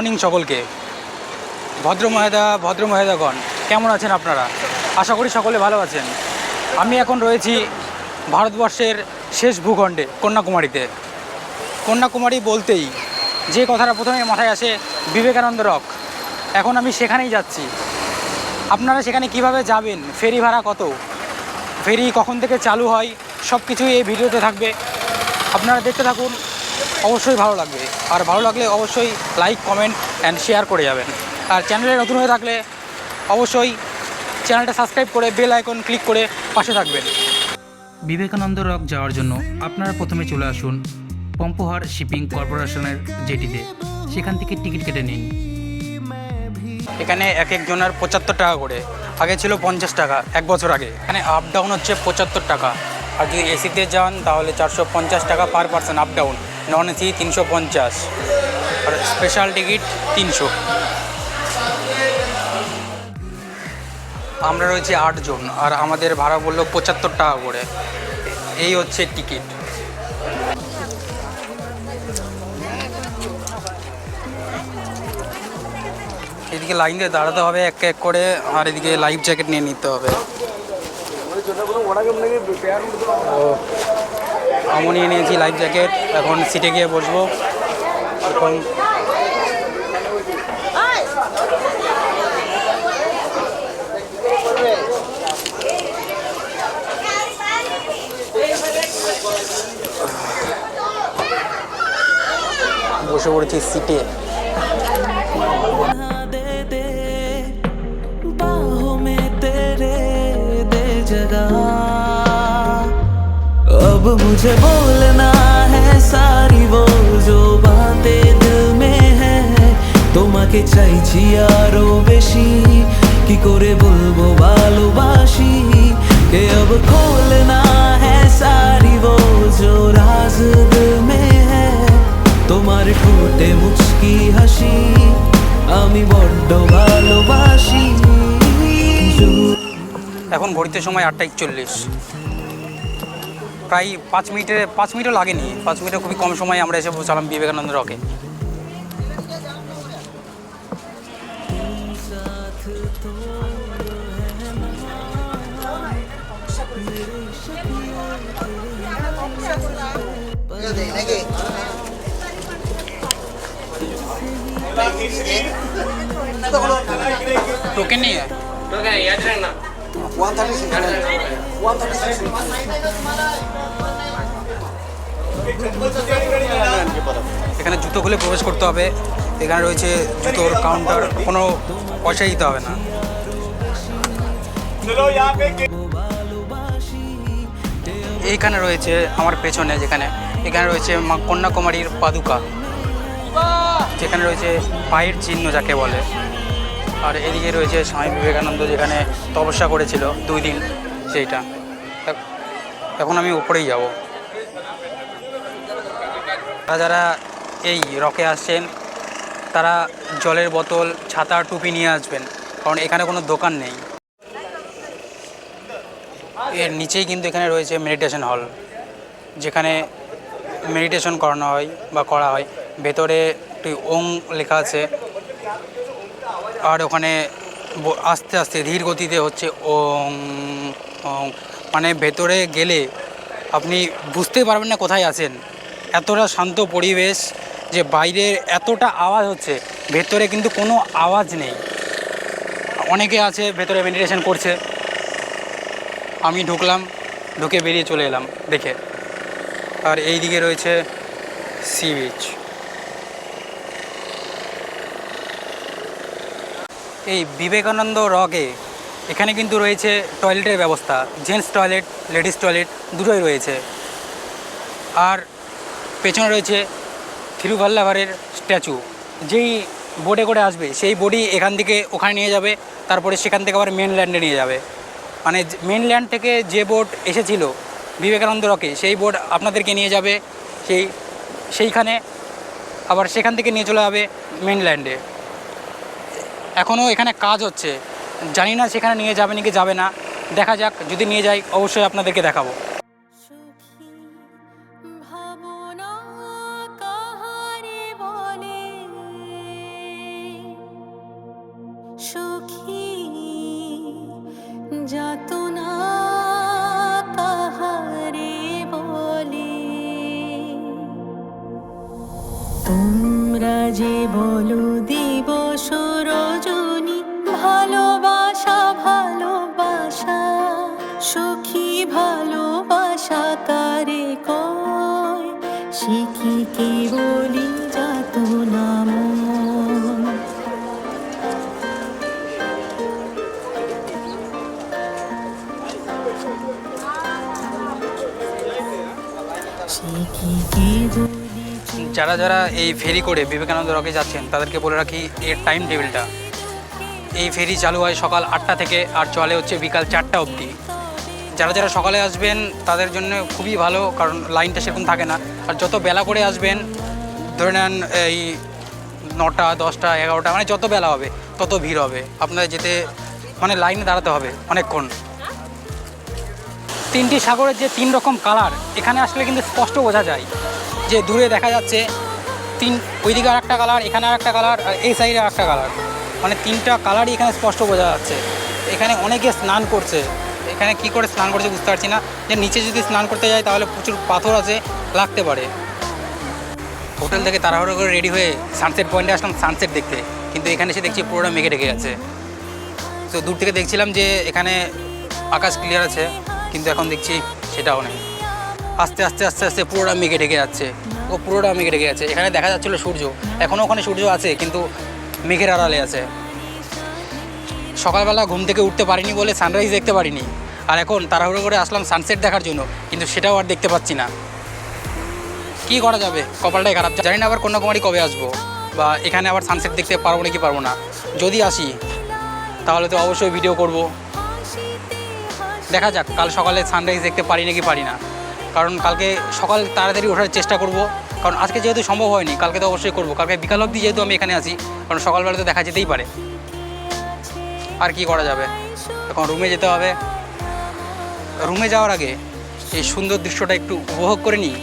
Morning সকলকে। ভদ্র মহেদা ভদ্র মহেদাগণ কেমন আছেন আপনারা? আশা করি সকলে ভালো আছেন। আমি এখন রয়েছি ভারতবর্ষের শেষ ভূখণ্ডে, কন্যাকুমারীতে। কন্যাকুমারী বলতেই যে কথাটা প্রথমে মাথায় আসে, বিবেকানন্দ রক। এখন আমি সেখানেই যাচ্ছি। আপনারা সেখানে কীভাবে যাবেন, ফেরি ভাড়া কত? ফেরি কখন থেকে চালু হয় সব কিছুই এই ভিডিওতে থাকবে। আপনারা দেখতে থাকুন অবশ্যই ভালো লাগবে। আর ভালো লাগলে অবশ্যই লাইক কমেন্ট অ্যান্ড শেয়ার করে যাবেন। আর চ্যানেলে নতুন হয়ে থাকলে অবশ্যই চ্যানেলটা সাবস্ক্রাইব করে বেল আইকন ক্লিক করে পাশে থাকবেন। বিবেকানন্দ রক যাওয়ার জন্য আপনারা প্রথমে চলে আসুন পম্পোহার শিপিং কর্পোরেশনের জেটিতে। সেখান থেকে টিকিট কেটে নিন। এখানে এক একজনের পঁচাত্তর টাকা করে। আগে ছিল পঞ্চাশ টাকা এক বছর আগে। এখানে আপ ডাউন হচ্ছে পঁচাত্তর টাকা। আর যদি এসিতে যান তাহলে চারশো পঞ্চাশ টাকা per person up down non AC তিনশো পঞ্চাশ। আর স্পেশাল টিকিট তিনশো। আমরা রয়েছি আটজন আর আমাদের ভাড়া বলল পঁচাত্তর টাকা করে। এই হচ্ছে টিকিট এদিকে লাইন দিয়ে দাঁড়াতে হবে এক এক করে আর এদিকে লাইফ জ্যাকেট নিয়ে নিতে হবে। ও, আমও নিয়ে নিয়েছি লাইফ জ্যাকেট এখন সিটে গিয়ে বসবো। এখন বসে পড়েছি সিটে अब मुझे बोलना है सारी वो जो बातें दिल में है তোমাকে চাইছি আরো বেশি কি করে বলবো ভালোবাসি কে अब खोलना है सारी वो जो राज दिल में है তোমার ঠোঁটে মুচকি হাসি আমি বড্ড ভালোবাসি এখন ঘড়িতে সময় আটটা একচল্লিশ প্রায় পাঁচ মিনিটে পাঁচ মিনিটও লাগেনি। পাঁচ মিনিটে খুবই কম সময়ে আমরা এসে পৌঁছালাম বিবেকানন্দ রকে। টোকেন নেই है? এখানে জুতো খুলে প্রবেশ করতে হবে। এখানে রয়েছে জুতোর কাউন্টার কোনো পয়সা দিতে হবে না। এইখানে রয়েছে আমার পেছনে যেখানে, এখানে রয়েছে মা কন্যাকুমারীর পাদুকা। যেখানে রয়েছে পায়ের চিহ্ন যাকে বলে। আর এদিকে রয়েছে স্বামী বিবেকানন্দ যেখানে তপস্যা করেছিল দুই দিন সেইটা। এখন আমি উপরেই যাব। যারা যারা এই রকে আসছেন, তারা জলের বোতল ছাতা টুপি নিয়ে আসবেন, কারণ এখানে কোনো দোকান নেই। এর নিচেই কিন্তু এখানে রয়েছে মেডিটেশন হল যেখানে মেডিটেশন করানো হয় বা করা হয়। ভেতরে একটি ওং লেখা আছে, আর ওখানে আস্তে আস্তে ধীর গতিতে হচ্ছে ওং ওং মানে ভেতরে গেলে আপনি বুঝতে পারবেন না কোথায় আছেন। এতটা শান্ত পরিবেশ যে বাইরে এতটা আওয়াজ হচ্ছে, ভেতরে কিন্তু কোনো আওয়াজ নেই। অনেকে আছে, ভেতরে মেডিটেশন করছে। আমি ঢুকলাম, ঢুকে বেরিয়ে চলে এলাম, দেখে। আর এই দিকে রয়েছে সি বিচ এই বিবেকানন্দ রকে এখানে কিন্তু রয়েছে টয়লেটের ব্যবস্থা জেন্টস টয়লেট লেডিস টয়লেট দুটোই রয়েছে। আর পেছনে রয়েছে থিরুভাল্লাভারের স্ট্যাচু। যেই বোটে করে আসবে, সেই বোটই এখান থেকে ওখানে নিয়ে যাবে, তারপরে সেখান থেকে আবার মেনল্যান্ডে নিয়ে যাবে। মানে মেনল্যান্ড থেকে যে বোট এসেছিল বিবেকানন্দ রকে সেই বোট আপনাদেরকে নিয়ে যাবে, সেই, সেইখানে আবার সেখান থেকে নিয়ে চলে যাবে মেনল্যান্ডে এখনও এখানে কাজ হচ্ছে। জানি না সেখানে নিয়ে যাবে নাকি যাবে না। দেখা যাক, যদি নিয়ে যাই, অবশ্যই আপনাদেরকে দেখাবো। তোমরা যে বলো দিবস রজনী ভালোবাসা ভালোবাসা, সখী ভালোবাসা কারে কয়। সে কি বলি যাত নাম কি কে বলি যারা যারা এই ফেরি করে বিবেকানন্দ রকে যাচ্ছেন, তাদেরকে বলে রাখি, এর টাইম টেবিলটা এই ফেরি চালু হয় সকাল আটটা থেকে আর চলে হচ্ছে বিকাল চারটা অবধি। যারা যারা সকালে আসবেন, তাদের জন্য খুবই ভালো, কারণ লাইনটা সেরকম থাকে না। আর যত বেলা করে আসবেন, ধরে নেন এই নটা, দশটা, এগারোটা মানে যত বেলা হবে, তত ভিড় হবে। আপনাদের যেতে মানে লাইনে দাঁড়াতে হবে অনেকক্ষণ। তিনটি সাগরের যে তিন রকম কালার এখানে আসলে কিন্তু স্পষ্ট বোঝা যায়। যে দূরে দেখা যাচ্ছে, তিন, ওইদিকে আর একটা কালার এখানে আর একটা কালার আর এই সাইডে আর একটা কালার মানে তিনটা কালারই এখানে স্পষ্ট বোঝা যাচ্ছে। এখানে অনেকে স্নান করছে। এখানে কি করে স্নান করছে বুঝতে পারছি না। যে নিচে যদি স্নান করতে যায়, তাহলে প্রচুর পাথর আছে, লাগতে পারে। হোটেল থেকে তাড়াহুড়ো করে রেডি হয়ে সানসেট পয়েন্টে আসলাম সানসেট দেখতে। কিন্তু এখানে এসে দেখছি পুরোটা মেঘে ঢেকে আছে তো দূর থেকে দেখছিলাম যে এখানে আকাশ ক্লিয়ার আছে, কিন্তু এখন দেখছি সেটাও নেই। আস্তে আস্তে আস্তে আস্তে পুরোটা মেঘে ঢেকে যাচ্ছে। ও পুরোটা মেঘে ঢেকে যাচ্ছে। এখানে দেখা যাচ্ছিল সূর্য। এখনও ওখানে সূর্য আছে, কিন্তু মেঘের আড়ালে আছে। সকালবেলা ঘুম থেকে উঠতে পারিনি বলে সানরাইজ দেখতে পারিনি। আর এখন তাড়াহুড়ো করে আসলাম সানসেট দেখার জন্য, কিন্তু সেটাও আর দেখতে পাচ্ছি না। কি করা যাবে? কপালটাই খারাপ। জানি না আবার কন্যাকুমারী কবে আসব, বা এখানে আবার সানসেট দেখতে পারব নাকি পারব না। যদি আসি, তাহলে তো অবশ্যই ভিডিও করব। দেখা যাক, কাল সকালে সানরাইজ দেখতে পারি নাকি পারি না। কারণ কালকে সকাল তাড়াতাড়ি ওঠার চেষ্টা করব। কারণ আজকে যেহেতু সম্ভব হয়নি, কালকে তো অবশ্যই করব। কালকে বিকাল অবধি যেহেতু আমি এখানে আছি, কারণ সকালবেলা তো দেখা যেতেই পারে। আর কি করা যাবে? এখন রুমে যেতে হবে। রুমে যাওয়ার আগে এই সুন্দর দৃশ্যটা একটু উপভোগ করে নিই।